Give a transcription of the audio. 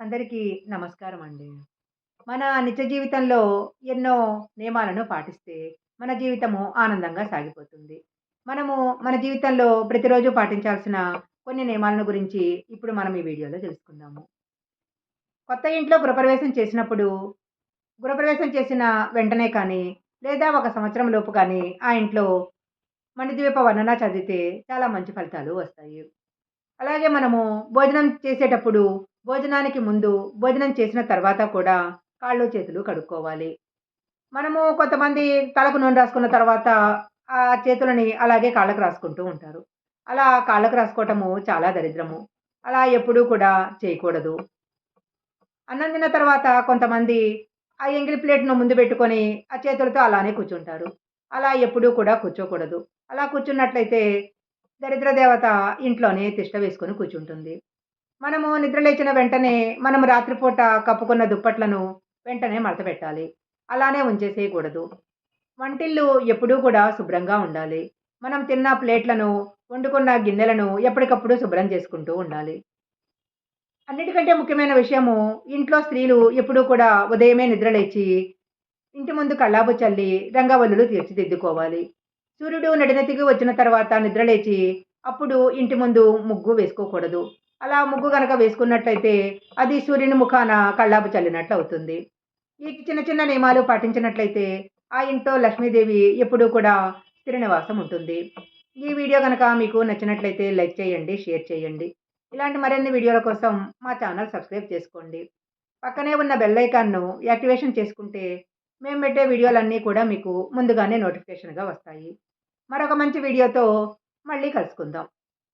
అందరికీ నమస్కారం అండి. మన నిత్య జీవితంలో ఎన్నో నియమాలను పాటిస్తే మన జీవితము ఆనందంగా సాగిపోతుంది. మనము మన జీవితంలో ప్రతిరోజు పాటించాల్సిన కొన్ని నియమాలను గురించి ఇప్పుడు మనం ఈ వీడియోలో తెలుసుకుందాము. కొత్త ఇంట్లో గృహప్రవేశం చేసినప్పుడు, గృహప్రవేశం చేసిన వెంటనే కానీ, లేదా ఒక సంవత్సరం లోపు కానీ ఆ ఇంట్లో మణిద్వీప వర్ణన చదివితే చాలా మంచి ఫలితాలు వస్తాయి. అలాగే మనము భోజనం చేసేటప్పుడు భోజనానికి ముందు, భోజనం చేసిన తర్వాత కూడా కాళ్ళు, చేతులు కడుక్కోవాలి. మనము కొంతమంది తలకు నూనె రాసుకున్న తర్వాత ఆ చేతులని అలాగే కాళ్ళకు రాసుకుంటూ ఉంటారు. అలా కాళ్ళకు రాసుకోవటము చాలా దరిద్రము. అలా ఎప్పుడూ కూడా చేయకూడదు. అన్నం తిన్న తర్వాత కొంతమంది ఆ ఎంగిలి ప్లేట్‌ను ముందు పెట్టుకొని ఆ చేతులతో అలానే కూర్చుంటారు. అలా ఎప్పుడూ కూడా కూర్చోకూడదు. అలా కూర్చున్నట్లయితే దరిద్ర దేవత ఇంట్లోనే తిష్ట వేసుకొని కూర్చుంటుంది. మనము నిద్రలేచిన వెంటనే మనం రాత్రిపూట కప్పుకున్న దుప్పట్లను వెంటనే మడతపెట్టాలి. అలానే ఉంచేసేయకూడదు. వంటిల్లు ఎప్పుడూ కూడా శుభ్రంగా ఉండాలి. మనం తిన్న ప్లేట్‌లను, వండుకున్న గిన్నెలను ఎప్పటికప్పుడు శుభ్రం చేసుకుంటూ ఉండాలి. అన్నిటికంటే ముఖ్యమైన విషయము ఇంట్లో స్త్రీలు ఎప్పుడూ కూడా ఉదయమే నిద్రలేచి ఇంటి ముందు కల్లాపు చల్లి రంగవల్లులు తీర్చిదిద్దుకోవాలి. సూర్యుడు నడినెత్తికి వచ్చిన తర్వాత నిద్రలేచి అప్పుడు ఇంటి ముందు ముగ్గు వేసుకోకూడదు. అలా ముగ్గు కనుక వేసుకున్నట్లయితే అది సూర్యుని ముఖాన కళ్ళాపు చల్లినట్లు అవుతుంది. ఈ చిన్న చిన్న నియమాలు పాటించినట్లయితే ఆ ఇంట్లో లక్ష్మీదేవి ఎప్పుడూ కూడా స్థిర నివాసం ఉంటుంది. ఈ వీడియో కనుక మీకు నచ్చినట్లయితే లైక్ చేయండి, షేర్ చేయండి. ఇలాంటి మరిన్ని వీడియోల కోసం మా ఛానల్ సబ్స్క్రైబ్ చేసుకోండి. పక్కనే ఉన్న బెల్ ఐకాన్‌ను యాక్టివేషన్ చేసుకుంటే మేము పెట్టే వీడియోలన్నీ కూడా మీకు ముందుగానే నోటిఫికేషన్‌గా వస్తాయి. మరొక మంచి వీడియోతో మళ్ళీ కలుసుకుందాం.